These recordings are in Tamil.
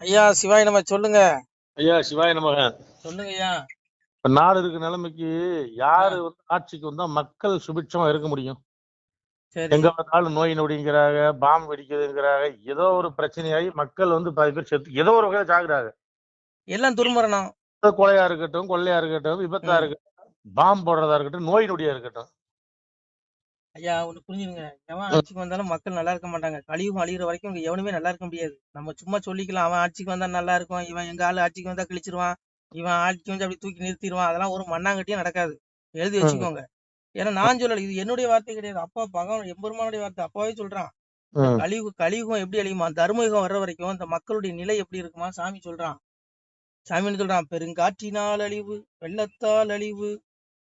ஐயா சிவாய் நம்ம சொல்லுங்க. ஐயா சிவாய நமக சொல்லுங்க ஐயா இப்ப நாடு இருக்க நிலைமைக்கு யாரு வந்து ஆட்சிக்கு வந்தா மக்கள் சுபிட்சமா இருக்க முடியும்? எங்க பார்த்தாலும் நோய் நொடிங்கிறாங்க பாம்பு வெடிக்குதுங்கிறாங்க ஏதோ ஒரு பிரச்சனையாகி மக்கள் வந்து பாதி பேர் செத்து ஏதோ ஒரு வகையில சாகுறாங்க. எல்லாம் துர்மரணம். கொலையா இருக்கட்டும் கொள்ளையா இருக்கட்டும் விபத்தா. இருக்கட்டும் பாம்பு போடுறதா இருக்கட்டும் நோய் நொடியா இருக்கட்டும். ஐயா ஒண்ணு புரிஞ்சுங்க எவன். ஆட்சிக்கு வந்தாலும் மக்கள் நல்லா இருக்க மாட்டாங்க. கழிவு அழிகிற வரைக்கும் இங்க எவனுமே நல்லா இருக்க முடியாது. நம்ம சும்மா சொல்லிக்கலாம் அவன் ஆட்சிக்கு வந்தா நல்லா இருக்கும் இவன் எங்க ஆளு ஆட்சிக்கு வந்தா கிழிச்சிருவான் இவன் ஆட்சிக்கு வந்து அப்படி தூக்கி நிறுத்திடுவான் அதெல்லாம் ஒரு மண்ணாங்கட்டியும் நடக்காது. எழுதி. வச்சுக்கோங்க. ஏன்னா நான் சொல்லல இது என்னுடைய வார்த்தை கிடையாது. அப்பா பகவான் எம்பெருமானுடைய வார்த்தை அப்பாவே சொல்றான். கலியுக கலியுகம் எப்படி அழியுமா? தர்மயுகம் வர்ற வரைக்கும் இந்த மக்களுடைய நிலை எப்படி இருக்குமா? சாமி சொல்றான். சாமி என்ன சொல்றான்? பெருங்காற்றினால் அழிவு வெள்ளத்தால் அழிவு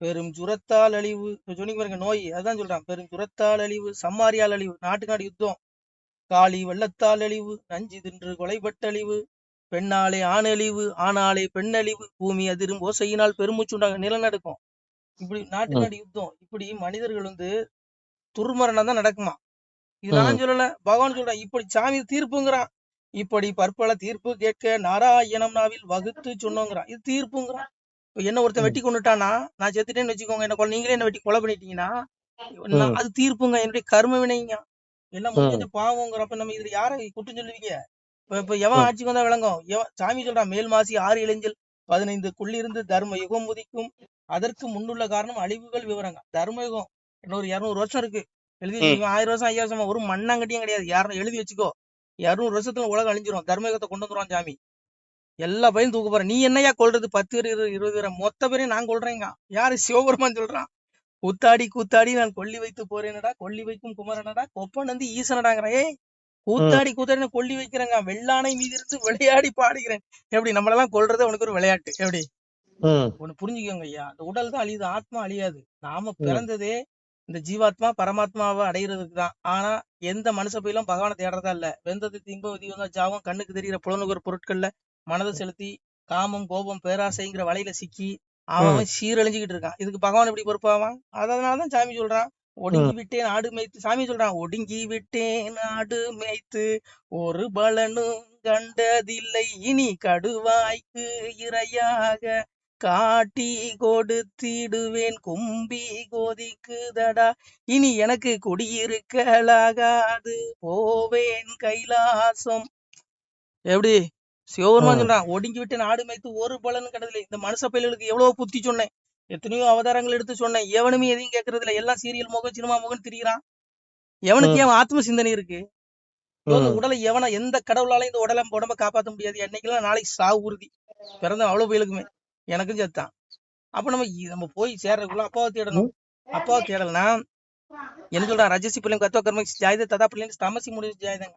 பெரும் ஜுரத்தால் அழிவு. சொன்னீங்க பாருங்க நோய். அதான் சொல்றான். பெரும் ஜுரத்தால் அழிவு சம்மாரியால் அழிவு நாட்டு நாடு யுத்தம். காளி வெள்ளத்தால் அழிவு நஞ்சு தின்று கொலைப்பட்டழிவு பெண்ணாலே ஆண் அழிவு ஆணாலே பெண் அழிவு பூமி அதிரும் ஓசையினால் பெருமூச்சுண்டாங்க நிலநடுக்கம். இப்படி நாட்டு. நாடு யுத்தம். இப்படி மனிதர்கள் வந்து துர்மரணம் தான் நடக்குமா? இது. நான் சொல்லல. பகவான் சொல்றான் இப்படி சாமி தீர்ப்புங்கிறான். இப்படி பற்பல தீர்ப்பு கேட்க நாராயணம் நாவில் வகுத்து சொன்னோங்கிறான். இது தீர்ப்புங்கிறான். என்ன ஒருத்தன். வெட்டி கொண்டுட்டானா நான் செத்துட்டேன்னு வச்சுக்கோங்க என்ன நீங்களே என்ன வெட்டி கொலை பண்ணிட்டீங்கன்னா. அது தீர்ப்புங்க என்னுடைய கர்ம வினைங்க. எல்லாம். முடிஞ்ச பாவங்கிறப்ப நம்ம இதுல யாரை குற்றம் சொல்லுவீங்க? இப்ப இப்ப எவன். ஆட்சிக்கு வந்தா விளங்கும்? எவன் சாமி சொல்றான் மேல் மாசி ஆறு இளைஞல் பதினைந்து குள்ளிருந்து தர்ம யுகம் உதிக்கும். அதற்கு முன்னுள்ள காரணம் அழிவுகள் விவரங்க. தர்ம யுகம் இன்னொரு இருநூறு வருஷம் இருக்கு. எழுதி ஆயிரம் வருஷம் ஐயாயிரம் வருஷம் ஒரு மண்ணாங்கட்டியும் கிடையாது. யாரும் எழுதி வச்சுக்கோ. இருநூறு வருஷத்துல உலகம் அழிஞ்சிரும். தர்மயுகத்தை கொண்டு வந்துருவான் சாமி. எல்லா பையன் தூக்க போறேன். நீ என்னையா கொல்றது? பத்து பேர் இருபது இருபது பேர்? மொத்த பேரையும் நான் கொல்றேங்க. யாரு? சிவபெருமான் சொல்றான். கூத்தாடி கூத்தாடி நான் கொல்லி வைத்து போறேனடா. கொல்லி வைக்கும் குமரனடா. கொப்பன் வந்து ஈசனடாங்கிறேன். ஏய் கூத்தாடி கூத்தாடி நான் கொல்லி வைக்கிறேங்க. வெள்ளானை மீது இருந்து விளையாடி பாடுகிறேன். எப்படி? நம்மளெல்லாம் கொல்றது உனக்கு ஒரு விளையாட்டு. எப்படி. ஒண்ணு புரிஞ்சுக்கோங்க ஐயா. இந்த உடல் தான் அழியுது ஆத்மா அழியாது. நாம. பிறந்ததே இந்த ஜீவாத்மா பரமாத்மாவை அடையிறதுக்கு தான். ஆனா எந்த மனுஷ பயிலும் பகவானை தேடுறதா இல்ல. வெந்தது திம்பம் விதிவங்க ஜாவம் கண்ணுக்கு தெரிகிற புலனுகர் பொருட்கள்ல மனதை செலுத்தி காமம் கோபம் பேராசைங்கிற வலையில சிக்கி அவன் சீரழிஞ்சுக்கிட்டு இருக்கான். இதுக்கு பகவான் எப்படி பொறுப்பாவான் அதனாலதான் சாமி சொல்றான். ஒடுங்கி. விட்டேன் ஆடு மேய்த்து சாமி சொல்றான். ஒடுங்கி விட்டேன் ஆடு மேய்த்து ஒரு பலனும் கண்டதில்லை. இனி கடுவாய்க்கு இரையாக காட்டி கொடுத்திடுவேன். கும்பி கோதிக்குதடா. இனி எனக்கு குடியிருக்கலாகாது. போவேன் கைலாசம். எப்படி? சிவபெருமான் ம். சொல்றான் ஒடுங்கி விட்டு நாடு மேய்த்து ஒரு பலன் கடவுளே இந்த மனுஷ பயல்களுக்கு எவ்வளவு புத்தி சொன்னேன். எத்தனையோ அவதாரங்கள் எடுத்து சொன்னேன். எவனுமே எதையும் கேட்கறது இல்ல எல்லாம் சீரியல் முகம் சினிமா முகம் திரிகிறான் எவனுக்கு. ஏன் ஆத்ம சிந்தனை இருக்கு. உடலை எவன எந்த கடவுளாலையும் இந்த உடலை உடம்ப காப்பாத்த முடியாது. என்னைக்கெல்லாம் நாளைக்கு சாவு உறுதி. பிறந்த அவ்வளவு பயலுக்குமே. எனக்கும் செத்தான் அப்ப நம்ம நம்ம போய் சேர்றதுக்குள்ள அப்பாவை தேடணும். அப்பாவை தேடலனா என்ன சொல்றான்? ரஜசி பிள்ளைங்க கத்துவ கர்ம ஜாயுத ததா பிள்ளைங்க தமசி முடிவு ஜாயுதங்க.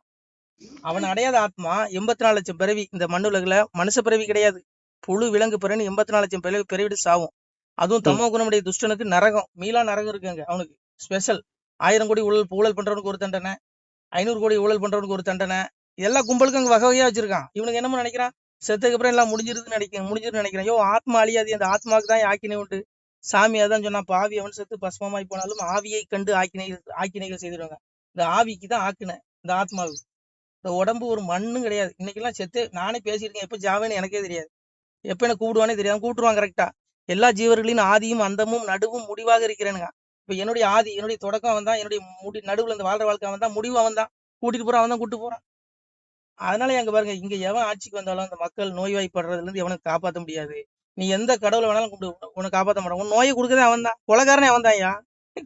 அவன் அடையாத ஆத்மா எண்பத்தி நாலு லட்சம் பிறவி. இந்த மண்ணுலகுல மனுஷ பிறவி கிடையாது. புழு விலங்கு பிறவி எண்பத்தி நாலு லட்சம் பிறவி பிறவிட்டு சாவும். அதுவும். தமோ குணமுடைய துஷ்டனுக்கு நரகம். மீளா நரகம் இருக்குங்க அவனுக்கு. ஸ்பெஷல். ஆயிரம் கோடி ஊழல் ஊழல் பண்றவனுக்கு ஒரு தண்டனை. ஐநூறு கோடி ஊழல் பண்றவனுக்கு ஒரு தண்டனை. எல்லா கும்பலுக்கும் அங்க வகை வகையா வச்சிருக்கான். இவனுக்கு என்னமோ நினைக்கிறான்? செத்ததுக்கு அப்புறம் எல்லாம் முடிஞ்சிருதுன்னு நினைக்கிறேன் முடிஞ்சிருன்னு நினைக்கிறேன். யோ ஆத்மா அழியாது. அந்த ஆத்மாவுக்கு தான் ஆக்கினை உண்டு. சாமி அதான் சொன்னா பாவி அவன் செத்து பஸ்மமாய் போனாலும் ஆவியை கண்டு ஆக்கினை ஆக்கினைகள் செய்திருவாங்க இந்த ஆவிக்கு தான் ஆக்கினை இந்த ஆத்மாவுக்கு. இந்த உடம்பு ஒரு மண்ணும் கிடையாது. இன்னைக்கெல்லாம் செத்து நானே பேசியிருக்கேன். எப்ப ஜாவேன்னு எனக்கே தெரியாது. எப்ப என்ன கூப்பிடுவானே தெரியாது. கூப்பிட்டுருவான் கரெக்டா எல்லா ஜீவர்களின் ஆதியும் அந்தமும் நடுவும் முடிவாக இருக்கிறேனுங்க. இப்ப என்னுடைய ஆதி என்னுடைய தொடக்கம் அவன் தான் என்னுடைய முடி நடுவுல இந்த வாழ்ற வாழ்க்கை அவன் தான் முடிவு அவன் தான் கூட்டிட்டு போறான் அவன் தான் கூட்டு போறான். அதனால எங்க பாருங்க இங்க எவன் ஆட்சிக்கு வந்தாலும் அந்த மக்கள் நோய்வாய்ப்படுறதுல இருந்து எவனுக்கு காப்பாத்த முடியாது. நீ எந்த கடவுளை வேணாலும் கூப்பிட்டு உனக்கு காப்பாத்த மாட்டான். உன் நோயை கொடுக்கறதே அவன் தான் கொலகாரனே அவன் தான்யா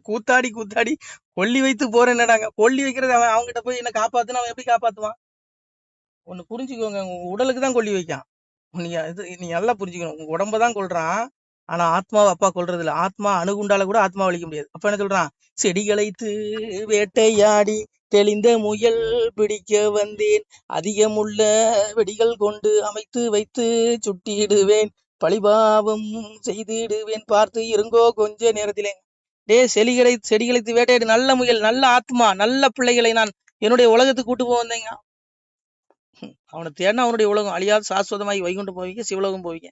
கூத்தாடி கூத்தாடி. கொல்லி வைத்து போறேன்னுடாங்க கொல்லி வைக்கிறது அவன் அவங்ககிட்ட போய் என்ன காப்பாத்துனா அவன் எப்படி காப்பாத்துவான்? ஒண்ணு புரிஞ்சுக்கோங்க. உங்க உடலுக்கு தான் கொல்லி வைக்கான். நீங்க இது நீ நல்லா புரிஞ்சுக்கணும். உங்க உடம்ப தான் கொள்றான் ஆனா ஆத்மாவை அப்பா கொல்றது இல்ல ஆத்மா அணுகுண்டால கூட ஆத்மா வலிக்க முடியாது. அப்ப என்ன சொல்றான்? செடிகளைத்து வேட்டையாடி தெளிந்த முயல் பிடிக்க வந்தேன். அதிகமுள்ள வெடிகள் கொண்டு அமைத்து வைத்து சுட்டிடுவேன். பழிபாவம் செய்திடுவேன். பார்த்து இருங்கோ கொஞ்ச நேரத்திலே. டே செடிகளை செடிகளைத்து வேட்டையாடி. நல்ல முயல் நல்ல ஆத்மா நல்ல பிள்ளைகளை நான் என்னுடைய உலகத்துக்கு கூட்டு போக வந்தேங்க. அவனை தேடினா அவனுடைய உலகம். அழியாது சாஸ்வதமாகி வைகுண்டம் போவீங்க சிவலோகம் போவீங்க.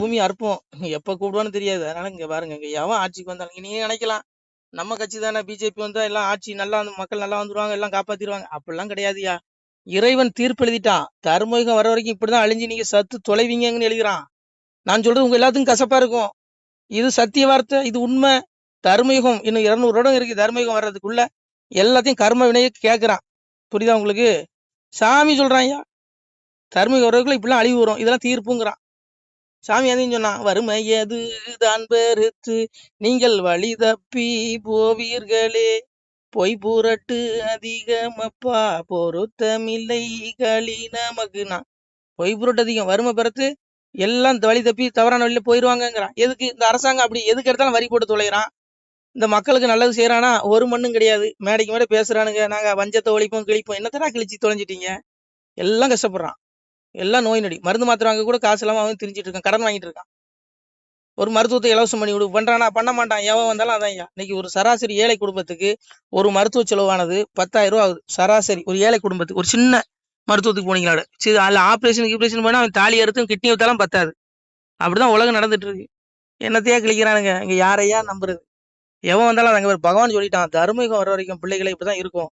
பூமி அற்பம். எப்ப கூப்பிடுவான்னு தெரியாது. அதனால இங்க பாருங்க இங்க எவன் ஆட்சிக்கு வந்தாலும் நீங்க நினைக்கலாம். நம்ம கட்சி தானே பிஜேபி வந்தா எல்லாம் ஆட்சி நல்லா வந்து மக்கள் நல்லா வந்துருவாங்க எல்லாம் காப்பாத்திடுவாங்க அப்படிலாம் கிடையாதுயா இறைவன் தீர்ப்பு எழுதிட்டான். தர்மயுகம் வர வரைக்கும் இப்படிதான் அழிஞ்சு நீங்க சத்து தொலைவீங்கன்னு எழுதுறான். நான் சொல்றது உங்க எல்லாத்துக்கும் கசப்பா இருக்கும். இது சத்திய வார்த்தை இது உண்மை. தர்மயுகம் இன்னும் இருநூறு வருடம் இருக்கு தர்மயுகம் வர்றதுக்குள்ள. எல்லாத்தையும் கர்ம வினையை கேட்குறான் புரியுதா உங்களுக்கு? சாமி சொல்றான் ஐயா. தர்மயுகம் வர்றதுக்குள்ள இப்படிலாம் அழிவு வரும். இதெல்லாம் தீர்ப்புங்கிறான். சாமி எதையும் சொன்னான்? வறுமை எது? தான் பெருத்து நீங்கள் வழி தப்பி போவீர்களே. பொய் புரட்டு அதிகமப்பா பொருத்தமில்லை களி நமக்குனா பொய் புரட்டு அதிகம் வறுமை பெருத்து எல்லாம் இந்த வழி தப்பி தவறான வழியில போயிருவாங்கங்கிறான். எதுக்கு? இந்த அரசாங்கம் அப்படி எதுக்கு எடுத்தாலும் வரி போட்டு தொலைகிறான் இந்த மக்களுக்கு நல்லது செய்யறானா ஒரு மண்ணும் கிடையாது. மேடைக்கு மேடை பேசுறானுங்க. நாங்க வஞ்சத்தை ஒழிப்போம் கிழிப்போம். என்னத்தடா கிழிச்சு தொலைஞ்சிட்டீங்க? எல்லாம் கஷ்டப்படுறான். எல்லாம் நோய் நொடி. மருந்து மாத்திரை வாங்க கூட காசு இல்லாம அவன் திரிஞ்சிட்டு இருக்கான். கடன் வாங்கிட்டு இருக்கான். ஒரு மருத்துவத்தை இலவசம் பண்ணி விடு. பண்றானா? பண்ண மாட்டான். எவன் வந்தாலும் அதான் ஐயா. இன்னைக்கு ஒரு சராசரி ஏழை குடும்பத்துக்கு ஒரு மருத்துவ செலவானது பத்தாயிரம் ரூபா ஆகுது. சராசரி. ஒரு ஏழை குடும்பத்துக்கு. ஒரு சின்ன மருத்துவத்துக்கு போனீங்களா சரி அதில் ஆப்ரேஷன் ஆப்ரேஷன் பண்ணா அவன் தாலி அறுத்தும் கிட்னி வைத்தாலும் பத்தாது. அப்படிதான் உலகம் நடந்துட்டு இருக்கு. என்னத்தையா கிழிக்கிறானுங்க? இங்க யாரையா நம்புறது? எவன் வந்தாலும் அங்க பகவான் சொல்லிட்டான் தர்மயுகம் வர வரைக்கும் பிள்ளைகளை இப்படிதான் இருக்கும்.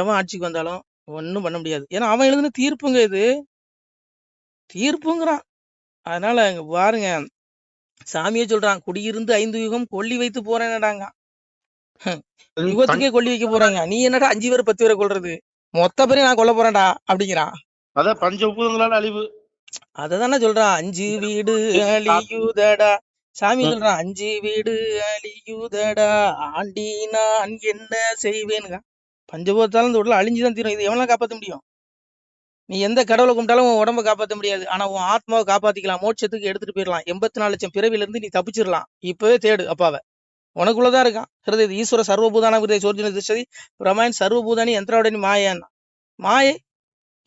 எவன் ஆட்சிக்கு வந்தாலும் ஒன்றும் பண்ண முடியாது. ஏன்னா அவன் எழுதுன தீர்ப்புங்க இது. தீர்ப்புங்கிறான். அதனால இங்க பாருங்க. சாமியே சொல்றான் குடியிருந்து ஐந்து யுகம் கொல்லி வைத்து போறேன்டாங்க யுகத்துக்கே கொல்லி வைக்க போறாங்க. நீ என்னடா அஞ்சு பேர் பத்து பேரை கொல்றது? மொத்த பேரையும் நான் கொல்ல போறேன்டா அப்படிங்கிறான். அதான் பஞ்சபூதங்களால அழிவு. அததானே சொல்றான். அஞ்சு வீடு அழியுதடா சாமி சொல்றான் அஞ்சு வீடு அழியுதடா ஆண்டி நான் என்ன செய்வேனுங்க பஞ்சபூதத்தாலும் இந்த உடல் அழிஞ்சுதான் தீரும். இது எவனால காப்பாத்த முடியும்? நீ எந்த கடவுளை கும்பிட்டாலும் உன் உடம்ப காப்பாத்த முடியாது. ஆனா உன் ஆத்மாவை காப்பாத்திக்கலாம். மோட்சத்துக்கு எடுத்துட்டு போயிடலாம் எண்பத்தி நாலு லட்சம் பிறவில இருந்து நீ தப்பிச்சிடலாம் இப்பவே தேடு அப்பாவை. உனக்குள்ளதான் இருக்கான். ஹிருதய ஈஸ்வர சர்வபூதான ஹிருதய சோர்ஜன திசதி பிரமாயன் சர்வபூதானி யந்திராவுடனி மாயன். மாயை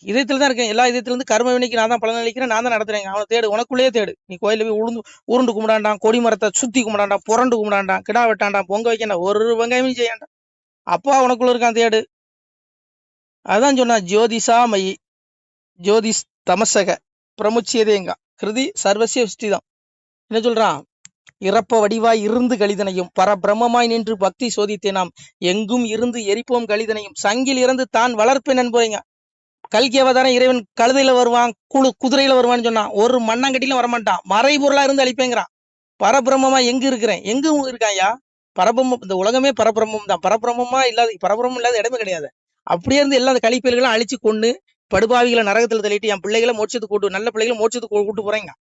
இதயத்துல தான் இருக்கேன். எல்லா இதயத்திலிருந்து கர்ம வினைக்கு நான் தான் பலன் அளிக்கிறேன். நான் தான் நடத்துறேன் அவனை தேடு. உனக்குள்ளேயே தேடு. நீ கோயில போய் உளுந்து உருண்டு கும்பிடாண்டான் கொடி மரத்தை சுத்தி கும்பிடாண்டான் புரண்டு கும்பிடாண்டான் கிடா வெட்டாண்டான் பொங்க வைக்கண்டான் ஒரு வெங்காயமும் செய்யாண்டான். அப்பா உனக்குள்ள இருக்கான் தேடு. அதான் சொன்னா ஜோதிஷா மயி ஜோதிஷ் தமசக பிரமுச்சியதேங்க கிருதி சர்வசிய விஷ்டிதம் என்ன சொல்றான்? இறப்ப வடிவாய் இருந்து கழிதனையும் பரபிரமமாய் நின்று பக்தி சோதித்தேனாம். எங்கும் இருந்து எரிப்போம் கழிதனையும். சங்கில் இருந்து தான் வளர்ப்பேன் என்போங்க கல்கி அவதாரம் இறைவன் கழுதையில வருவான் குழு குதிரையில வருவான்னு சொன்னான். ஒரு மண்ணாங்கட்டிலும் வரமாட்டான். மறைபொருளா இருந்து அழிப்பேங்கிறான். பரபிரம்மமா எங்க இருக்கிறேன்? எங்க இருக்காயா பரபிரமம் இந்த உலகமே பரபிரம்மம் தான். பரபிரம்மமா இல்லாத பரபிரமம் இல்லாத இடமே கிடையாது. அப்படியே இருந்து எல்லா கழிப்பெல்லாம் அழிச்சு கொண்டு படுபாவிகளை நரகத்துல தள்ளிட்டு என் பிள்ளைகளை மோட்சத்துக்கு கூட்டு நல்ல பிள்ளைகளை மோட்சத்துக்கு கூட்டு போறேங்க.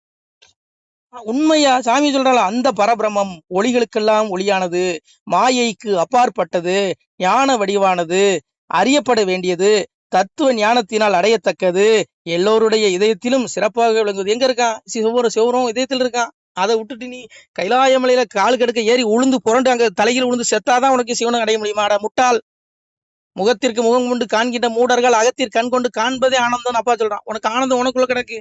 உண்மையா? சாமி சொல்றாளா? அந்த பரபிரமம் ஒளிகளுக்கெல்லாம் ஒளியானது மாயைக்கு அப்பாற்பட்டது ஞான வடிவானது அறியப்பட வேண்டியது தத்துவ ஞானத்தினால் அடையத்தக்கது. எல்லோருடைய இதயத்திலும் சிறப்பாக விளங்குவது. எங்க இருக்கான்? ஒவ்வொரு சிவரும் இதயத்தில் இருக்கான். அதை விட்டுட்டு நீ கைலாய மலையில கால் கெடுக்க ஏறி உளுந்து புரண்டு அங்க தலையில் உளுந்து செத்தாதான் உனக்கு சிவனை அடைய முடியுமாடா அட முட்டாள். முகத்திற்கு முகம் கொண்டு காண்கின்ற மூடர்கள் அகத்திற்கு கண் கொண்டு காண்பதே ஆனந்தம் அப்பா சொல்றான். உனக்கு ஆனந்தம் உனக்குள்ள கிடக்கு.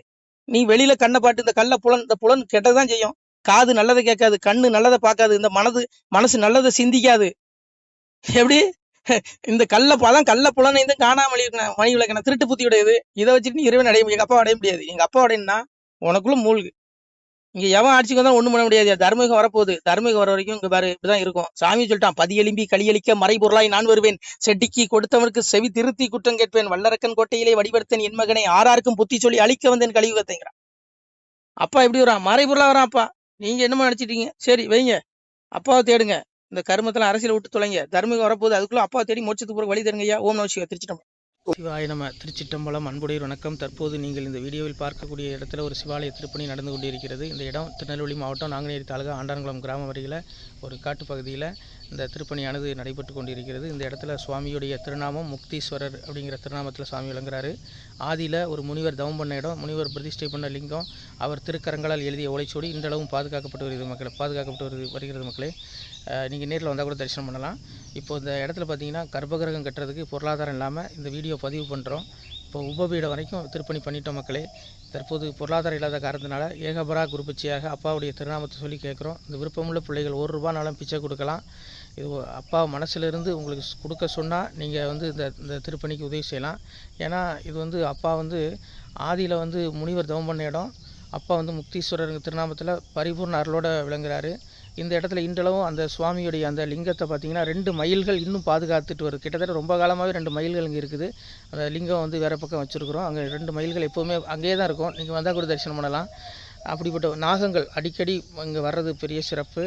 நீ வெளியில கண்ணை பாட்டு இந்த கல்ல புலன் இந்த புலன் கெட்டதான் செய்யும். காது நல்லதை கேட்காது கண்ணு நல்லதை பார்க்காது. இந்த மனது மனசு நல்லதை சிந்திக்காது. எப்படி? இந்த கல்ல அதான் கல்ல புலனை காணாமல் காணாமணி மணி விளக்கண திருட்டு புத்தியுடையது இதை வச்சுட்டு நீ இறைவன் அடைய முடியும். எங்க அப்பா அடைய முடியாது. எங்க அப்பா அடையினா உனக்குள்ள மூழ்கு. இங்க எவன் ஆட்சிக்கு வந்தாலும் ஒண்ணும் பண்ண முடியாது. தர்மயுகம் வரப்போகுது. தர்மயுகம் வர வரைக்கும் இங்க பாரு இப்படிதான் இருக்கும். சாமி சொல்லிட்டான் பதியெலும்பி களியளிக்க மறைபொருளாய் நான் வருவேன். செட்டிக்கு கொடுத்தவனுக்கு செவி திருத்தி குற்றம் கேட்பேன். வல்லரக்கன் கோட்டையிலே வடிவெடுத்தேன். என் மகனை ஆறாருக்கும் புத்தி சொல்லி அழிக்க வந்தேன் கலியுகத்தைங்கிறான். அப்பா எப்படி வரான்? மறைபொருளா வரான் அப்பா. நீங்க என்னமோ நினைச்சிட்டீங்க? சரி வைங்க. அப்பாவை தேடுங்க. இந்த கருமத்தெல்லாம் அரசியல் விட்டு தொலைங்க. தர்மம் வரப்போகுது. அதுக்குள்ள அப்பா தேடி மோட்சத்துக்கு போற வழி தருங்க ஐயா ஓம் நம திருச்சிட்டம்பலம். சிவாய நம்ம திருச்சிட்டம்பலம். அன்புடைய வணக்கம். தற்போது நீங்கள் இந்த வீடியோவில் பார்க்கக்கூடிய இடத்துல ஒரு சிவாலய திருப்பணி நடந்து கொண்டிருக்கிறது. இந்த இடம் திருநெல்வேலி மாவட்டம் நாங்குநேரி தாலுகா ஆண்டான்குளம் கிராமம் வரையில் ஒரு காட்டுப்பகுதியில் இந்த திருப்பணியானது நடைபெற்று கொண்டிருக்கிறது. இந்த இடத்துல சுவாமியுடைய திருநாமம் முக்தீஸ்வரர் அப்படிங்கிற திருநாமத்தில் சுவாமி விளங்குறாரு. ஆதியில் ஒரு முனிவர் தவம் பண்ண இடம். முனிவர் பிரதிஷ்டை பண்ண லிங்கம். அவர் திருக்கரங்களால் எழுதிய ஓலைச்சுவடி. இன்றளவும் பாதுகாக்கப்பட்டு வருகிறது மக்களை. பாதுகாக்கப்பட்டு வருது வருகிறது மக்களே. நீங்கள் நேரில் வந்தால் கூட தரிசனம் பண்ணலாம். இப்போ இந்த இடத்துல பார்த்தீங்கன்னா கர்ப்பகிரகம் கட்டுறதுக்கு பொருளாதாரம் இல்லாமல் இந்த வீடியோ பதிவு பண்ணுறோம் இப்போ உபபீடம் வரைக்கும் திருப்பணி பண்ணிட்டோம் மக்களே. தற்போது பொருளாதாரம் இல்லாத காரணத்தினால ஏகபரா குருபட்சியாக அப்பாவுடைய திருநாமத்தை சொல்லி கேட்குறோம். இந்த விருப்பமுள்ள பிள்ளைகள் ஒரு ரூபானாலும் பிச்சை கொடுக்கலாம். இது அப்பா மனசிலிருந்து உங்களுக்கு கொடுக்க சொன்னால் நீங்கள் வந்து இந்த இந்த திருப்பணிக்கு உதவி செய்யலாம். ஏன்னா இது வந்து அப்பா வந்து ஆதியில் வந்து முனிவர் தவம் பண்ண இடம். அப்பா வந்து முக்தீஸ்வரர் திருநாமத்தில் பரிபூர்ண அருளோடு விளங்குறாரு. இந்த இடத்துல இன்றளவும் அந்த சுவாமியுடைய அந்த லிங்கத்தை பார்த்தீங்கன்னா ரெண்டு மயில்கள் இன்னும் பாதுகாத்துட்டு வருது கிட்டத்தட்ட ரொம்ப காலமாகவே ரெண்டு மயில்கள் இங்கே இருக்குது. அந்த லிங்கம் வந்து வேறு பக்கம் வச்சுருக்குறோம். அங்கே ரெண்டு மயில்கள் எப்போவுமே அங்கேயே தான் இருக்கும். நீங்கள் வந்தால் கூட தரிசனம் பண்ணலாம். அப்படிப்பட்ட நாகங்கள் அடிக்கடி இங்கே வர்றது பெரிய சிறப்பு.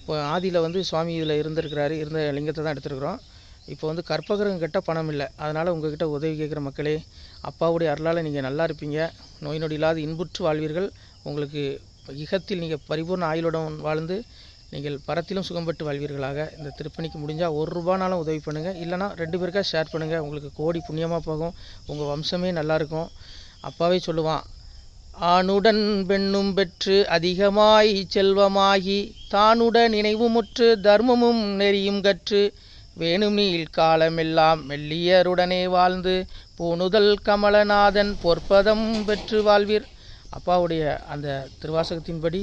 இப்போ ஆதியில் வந்து சுவாமி இதில் இருந்திருக்கிறாரு. இருந்த லிங்கத்தை தான் எடுத்துருக்குறோம். இப்போ வந்து கற்பகிரகம் கிட்ட பணம் இல்லை. அதனால் உங்ககிட்ட உதவி கேட்குற மக்களே அப்பாவுடைய அருளால் நீங்கள் நல்லா இருப்பீங்க. நோய் நொடி இல்லாத இன்புற்று வாழ்வீர்கள். உங்களுக்கு இகத்தில் நீங்கள் பரிபூர்ண ஆயுளுடன் வாழ்ந்து நீங்கள் பரத்திலும் சுகம்பட்டு வாழ்வீர்களாக. இந்த திருப்பணிக்கு முடிஞ்சால் ஒரு ரூபானாலும் உதவி பண்ணுங்கள் இல்லைனா ரெண்டு பேருக்காக ஷேர் பண்ணுங்கள் உங்களுக்கு கோடி புண்ணியமாக போகும். உங்கள் வம்சமே நல்லாயிருக்கும் அப்பாவே சொல்லுவான் ஆணுடன் பெண்ணும் பெற்று அதிகமாய் செல்வமாகி தானுடன் நினைவுமுற்று தர்மமும் நெறியும் கற்று வேணும் காலமெல்லாம் மெல்லியருடனே வாழ்ந்து பூணுதல் கமலநாதன் பொற்பதம் பெற்று வாழ்வீர். அப்பாவுடைய அந்த திருவாசகத்தின்படி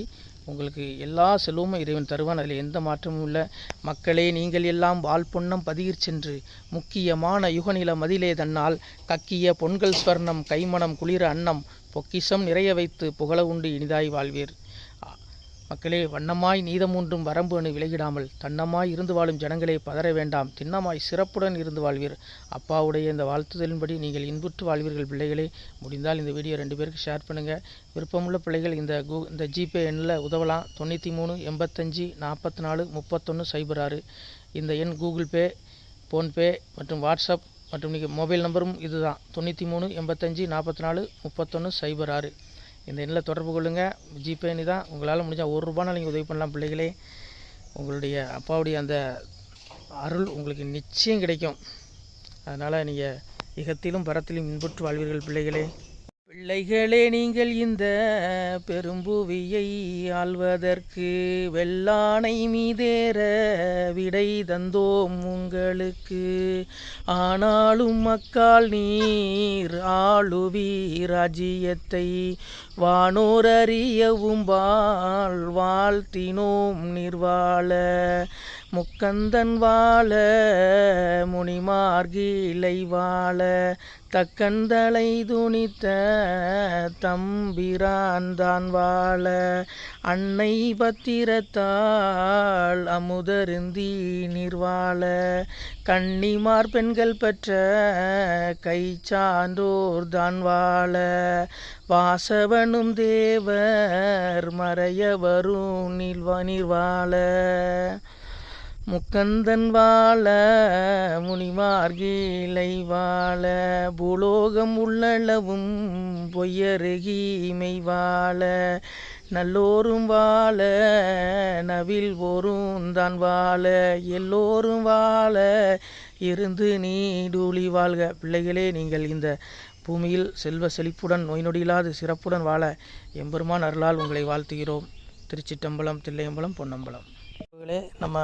உங்களுக்கு எல்லா செல்வமும் இறைவன் தருவான். அதில் எந்த மாற்றமும் இல்லை. மக்களே நீங்கள் எல்லாம் வாழ்பொன்னம் பதியிற் சென்று முக்கியமான யுகநில மதிலே தன்னால் கக்கிய பொன்கள் ஸ்வர்ணம் கைமணம் குளிர அன்னம் பொக்கிஷம் நிறைய வைத்து புகழ உண்டு இனிதாய் வாழ்வீர். மக்களே வண்ணமாய் நீதமூன்றும் வரம்பு அணு விலகிடாமல் தன்னமாய் இருந்து வாழும் ஜனங்களே பதற வேண்டாம். திண்ணமாய் சிறப்புடன் இருந்து வாழ்வீர். அப்பாவுடைய இந்த வாழ்த்துதலின்படி நீங்கள் இன்புற்று வாழ்வீர்கள் பிள்ளைகளே. முடிந்தால் இந்த வீடியோ ரெண்டு பேருக்கு ஷேர் பண்ணுங்கள் விருப்பமுள்ள பிள்ளைகள் இந்த கூ இந்த ஜிபே எண்ணில் உதவலாம். தொண்ணூற்றி மூணு எண்பத்தஞ்சு நாற்பத்தி நாலு முப்பத்தொன்று சைபர் ஆறு. இந்த எண் கூகுள் பே ஃபோன்பே மற்றும் வாட்ஸ்அப் மற்றும் நீங்கள் மொபைல் நம்பரும் இதுதான். தொண்ணூற்றி மூணு எண்பத்தஞ்சு நாற்பத்தி நாலு முப்பத்தொன்று சைபர் ஆறு. இந்த எண்ணில் தொடர்பு கொள்ளுங்கள் ஜிபே தான். உங்களால் முடிஞ்சால் ஒரு ரூபானால் நீங்கள் உதவி பண்ணலாம் பிள்ளைகளே. உங்களுடைய அப்பாவுடைய அந்த அருள் உங்களுக்கு நிச்சயம் கிடைக்கும். அதனால் நீங்கள் இகத்திலும் பரத்திலும் இன்புற்று வாழ்வீர்கள் பிள்ளைகளே. பிள்ளைகளே நீங்கள் இந்த பெரும்புவியை ஆள்வதற்கு வெள்ளானை மீதேற விடை தந்தோம் உங்களுக்கு. ஆனாலும் மக்கால் நீர் ஆளுவி ராஜ்யத்தை வானோர் அறியவும் வாழ் வாழ்த்தினோம் நிர்வாழ முக்கந்தன் வாழ முனிமார்கிலை வாழ தக்கந்தலை துணித்த தம்பிரான் தான் வாழ. அன்னை பத்திரத்தாள் அமுதருந்தி நிர்வாழ. கன்னிமார் பெண்கள் பெற்ற கை சான்றோர் தான் வாழ. வாசவனும் தேவர் மறையவரும் நிர்வாழ. முக்கந்தன் வாழ முனிமார்கீலை வாழ பூலோகம் உள்ளளவும் பொய்யருகீமை வாழ நல்லோரும் வாழ நவில் ஓரும் தான் வாழ. எல்லோரும் வாழ இருந்து நீடூழி வாழ்க. பிள்ளைகளே நீங்கள் இந்த பூமியில் செல்வ செழிப்புடன் நோய் நொடியில்லாது சிறப்புடன் வாழ எம்பெருமான் அருளால் உங்களை வாழ்த்துகிறோம். திருச்சிட்டம்பலம் தில்லையம்பலம் பொன்னம்பலம். நம்ம